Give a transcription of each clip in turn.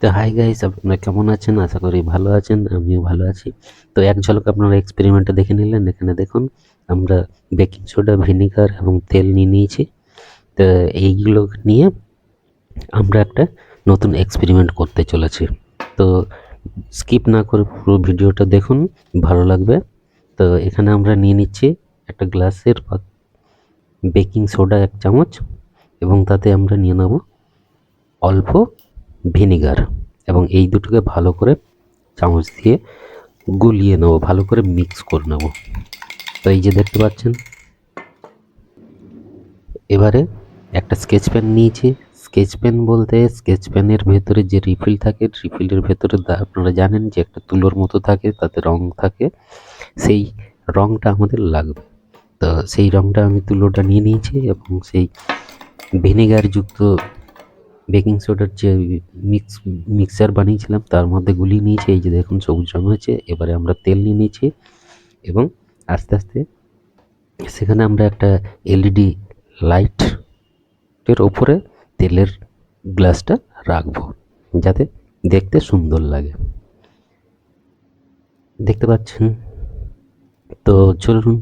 তো hi guys আপনারা কেমন আছেন? আশা করি ভালো আছেন, আমিও ভালো আছি। তো এক ঝলক আপনারা এক্সপেরিমেন্টটা দেখে নিলেন। এখানে দেখুন, আমরা বেকিং সোডা ভিনিগার এবং তেল নিয়ে নিয়েছি। তো এইগুলো নিয়ে আমরা একটা নতুন এক্সপেরিমেন্ট করতে চলেছি। তো স্কিপ না করে পুরো ভিডিওটা দেখুন, ভালো লাগবে। তো এখানে আমরা নিয়ে নিচ্ছি একটা গ্লাসের বেকিং সোডা এক চামচ এবং তাতে আমরা নিয়ে নেব অল্প ভিনিগার এবং এই দুটোকে ভালো করে চামচ দিয়ে গুলিয়ে নেব, ভালো করে মিক্স করে নেব। তো এই যে দেখতে পাচ্ছেন, এবারে একটা স্কেচ পেন নিয়েছি। স্কেচ পেন বলতে স্কেচ পেনের ভেতরে যে রিফিল থাকে রিফিলের ভেতরে আপনারা জানেন যে একটা তুলোর মতো থাকে, তাতে রং থাকে। সেই রংটা আমাদের লাগবে। তো সেই রংটা আমি তুলোটা নিয়ে নিয়েছি এবং সেই ভিনেগারযুক্ত বেকিং সোডার যে মিক্স, মিক্সার বানিয়েছিলাম, তার মধ্যে গুলিয়ে নিয়েছি। এই যে দেখুন, সবুজ রঙ হয়েছে। এবারে আমরা তেল নিয়ে নিয়েছি এবং আস্তে আস্তে সেখানে আমরা একটা এলইডি লাইটের ওপরে তেলের গ্লাসটা রাখব, যাতে দেখতে সুন্দর লাগে। দেখতে পাচ্ছেন? তো চলুন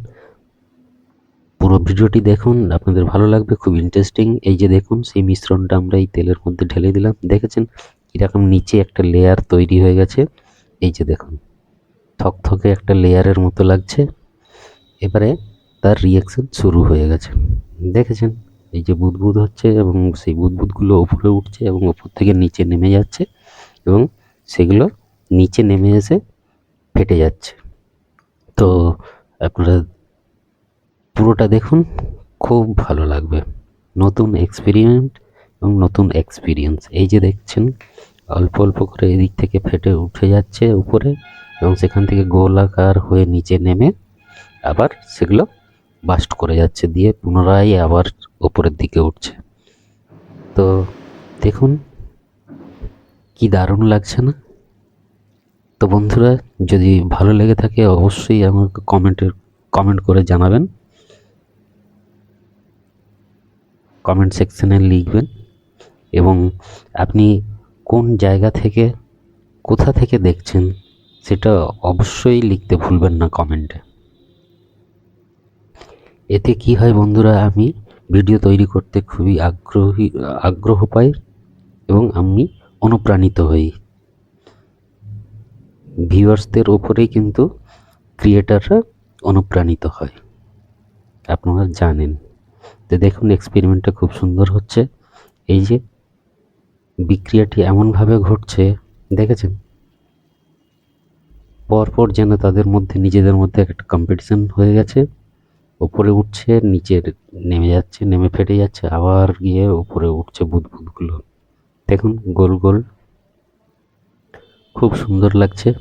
পুরো ভিডিওটি দেখুন, আপনাদের ভালো লাগবে, খুব ইন্টারেস্টিং এই যে দেখুন, সেই মিশ্রণটা আমরা এই তেলের মধ্যে ঢেলে দিলাম। দেখেছেন? কীরকম নিচে একটা লেয়ার তৈরি হয়ে গেছে। এই যে দেখুন, থকথকে একটা লেয়ারের মতো লাগছে। এবারে তার রিয়াকশন শুরু হয়ে গেছে। দেখেছেন? এই যে বুদবুদ হচ্ছে এবং সেই বুদবুদগুলো উপরে উঠছে এবং ওপর থেকে নিচে নেমে যাচ্ছে এবং সেগুলো নিচে নেমে এসে ফেটে যাচ্ছে। তো আপনারা পুরোটা দেখুন, খুব ভালো লাগবে। নতুন এক্সপেরিমেন্ট এবং নতুন এক্সপিরিয়েন্স এই যে দেখছেন, অল্প অল্প করে এদিক থেকে ফেটে উঠে যাচ্ছে উপরে এবং সেখান থেকে গোলাকার হয়ে নিচে নেমে আবার সেগুলো বাস্ট করে যাচ্ছে, দিয়ে পুনরায় আবার ওপরের দিকে উঠছে। তো দেখুন, কি দারুণ লাগছে না? তো বন্ধুরা, যদি ভালো লেগে থাকে, অবশ্যই আমাকে কমেন্টের কমেন্ট করে জানাবেন। কমেন্ট সেকশনে লিখবেন এবং আপনি কোন জায়গা থেকে, কোথা থেকে দেখছেন সেটা অবশ্যই লিখতে ভুলবেন না কমেন্টে এতে কি হয় বন্ধুরা, আমি ভিডিও তৈরি করতে খুবই আগ্রহী, আগ্রহ পাই এবং আমি অনুপ্রাণিত হই। ভিউয়ার্সদের ওপরেই কিন্তু ক্রিয়েটাররা অনুপ্রাণিত হয়। আপনারা জানেন। তো দেখুন এক্সপেরিমেন্টটা খুব সুন্দর হচ্ছে। এই যে বিক্রিয়াটি এমনভাবে ঘটছে, দেখেছেন? পরপর যেন তাদের মধ্যে, নিজেদের মধ্যে একটা কম্পিটিশন হয়ে গেছে। ওপরে উঠছে নিচে নেমে যাচ্ছে, নেমে ফেটে যাচ্ছে, আবার গিয়ে উপরে উঠছে বুদবুদগুলো। দেখুন, গোল গোল। খুব সুন্দর লাগছে।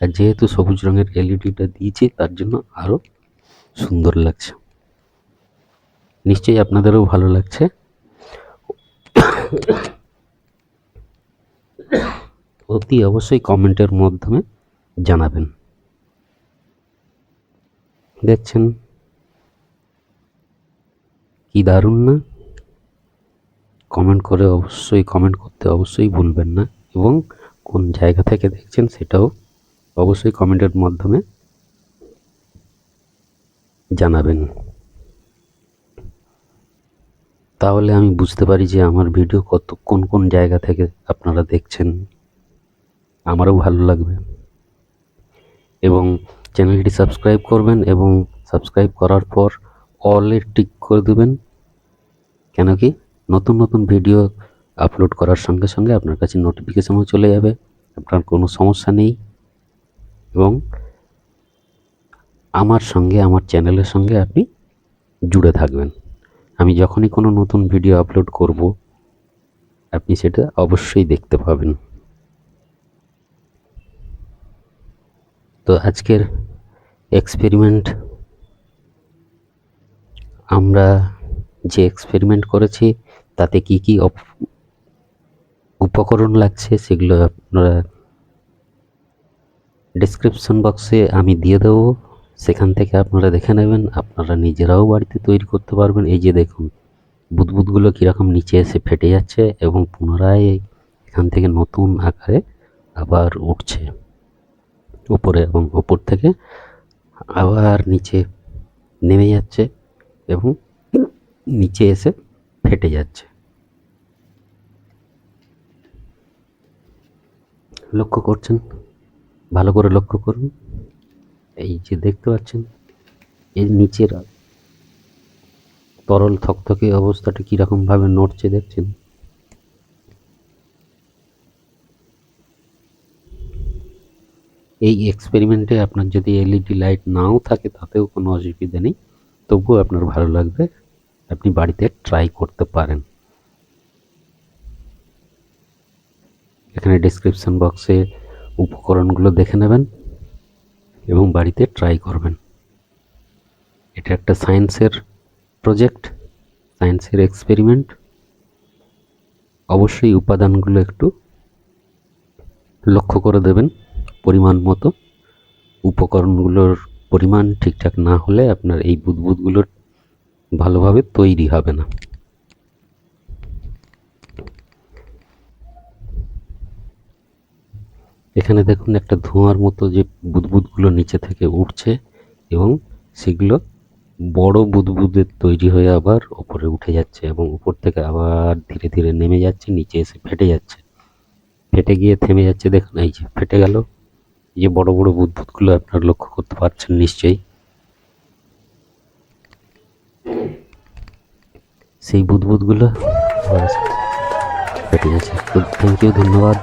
আর যেহেতু সবুজ রঙের এলইডিটা দিয়েছি, তার জন্য আরও সুন্দর লাগছে। নিশ্চয়ই আপনাদেরও ভালো লাগছে। অতি অবশ্যই কমেন্টের মাধ্যমে জানাবেন। দেখছেন? কি দারুণ না? কমেন্ট করে অবশ্যই, কমেন্ট করতে অবশ্যই ভুলবেন না এবং কোন জায়গা থেকে দেখছেন সেটাও অবশ্যই কমেন্টের মাধ্যমে জানাবেন। তাহলে আমি বুঝতে পারি যে আমার ভিডিও কত, কোন কোন জায়গা থেকে আপনারা দেখছেন। আমারও ভালো লাগবে। এবং চ্যানেলটি সাবস্ক্রাইব করবেন এবং সাবস্ক্রাইব করার পর অলে টিক করে দেবেন। কেন কি? নতুন নতুন ভিডিও আপলোড করার সঙ্গে সঙ্গে আপনার কাছে নোটিফিকেশনও চলে যাবে। আপনার কোনো সমস্যা নেই। এবং আমার সঙ্গে, আমার চ্যানেলের সঙ্গে আপনি জুড়ে থাকবেন। আমি যখনই কোনো নতুন ভিডিও আপলোড করব, আপনি সেটা অবশ্যই দেখতে পাবেন। তো আজকের এক্সপেরিমেন্ট আমরা যে এক্সপেরিমেন্ট করেছি, তাতে কি কি উপকরণ লাগছে সেগুলো আপনারা ডিসক্রিপশন বক্সে আমি দিয়ে দেবো। সেখান থেকে আপনারা দেখে নেবেন, আপনারা নিজেরাও বাড়িতে তৈরি করতে পারবেন। এই যে দেখুন, বুদবুদগুলো কীরকম নিচে এসে ফেটে যাচ্ছে এবং পুনরায় এখান থেকে নতুন আকারে আবার উঠছে। উপরে এবং উপর থেকে আবার নিচে নেমে যাচ্ছে এবং নিচে এসে ফেটে যাচ্ছে। লক্ষ্য করছেন? ভালো করে লক্ষ্য করুন। এই যে দেখতে পাচ্ছেন, এর নিচের তরল থকথকে অবস্থাটা কীরকম ভাবে নড়ছে দেখছেন? এই এক্সপেরিমেন্টে আপনার যদি এলইডি লাইট নাও থাকে, তাতেও কোনো অসুবিধা নেই। তবুও আপনার ভালো লাগবে, আপনি বাড়িতে ট্রাই করতে পারেন। এখানে ডেসক্রিপশন বক্সে উপকরণগুলো দেখে নেবেন। এবং বাড়িতে ট্রাই করবেন। এটা একটা সায়েন্সের প্রজেক্ট সায়েন্সের এক্সপেরিমেন্ট অবশ্যই উপাদানগুলো একটু লক্ষ্য করে দেবেন, পরিমাণ মতো। উপকরণগুলোর পরিমাণ ঠিকঠাক না হলে আপনার এই বুদবুদগুলোর ভালোভাবে তৈরি হবে না। এখানে দেখুন একটা ধোঁয়ার মতো যে বুদবুদগুলো নিচে থেকে উঠছে এবং সেগুলো বড় বুদবুদের তৈরি হয়ে আবার ওপরে উঠে যাচ্ছে এবং উপর থেকে আবার ধীরে ধীরে নেমে যাচ্ছে, নিচে এসে ফেটে যাচ্ছে। ফেটে গিয়ে থেমে যাচ্ছে, দেখুন, এই যে ফেটে গেল। যে বড় বড় বুদবুদগুলো আপনারা লক্ষ্য করতে পারছেন নিশ্চয়ই। সেই বুদবুদগুলো ফেটে তো থ্যাংক ইউ ধন্যবাদ।